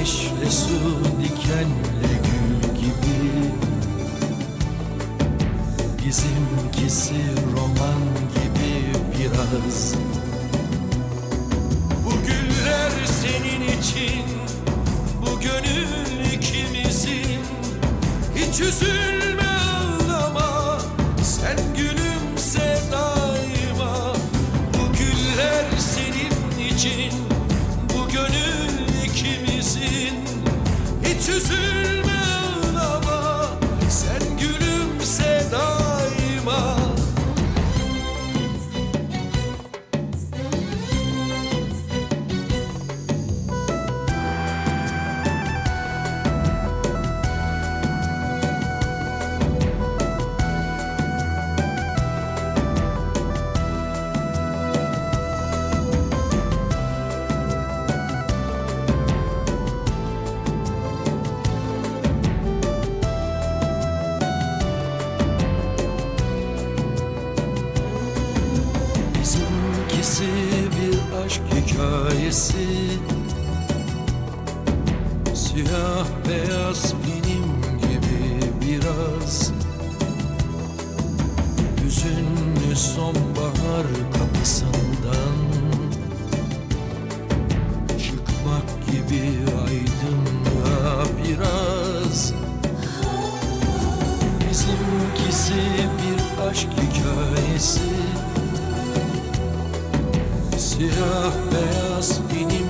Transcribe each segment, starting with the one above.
Ateşle su dikenle gül gibi. Bizimkisi roman gibi biraz hikayesi. Siyah beyaz benim gibi biraz. Hüzünlü sonbahar kapısından Siyah beyaz benim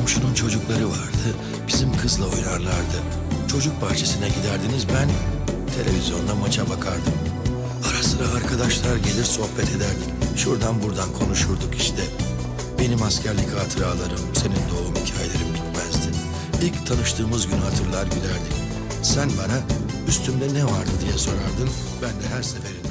Komşunun çocukları vardı. Bizim kızla oynarlardı. Çocuk bahçesine giderdiniz ben televizyonda maça bakardım. Ara sıra arkadaşlar gelir sohbet ederdik. Şuradan buradan konuşurduk işte. Benim askerlik hatıralarım, senin doğum hikayelerin bitmezdi. İlk tanıştığımız günü hatırlar gülerdik. Sen bana üstümde ne vardı diye sorardın. Ben de her seferinde.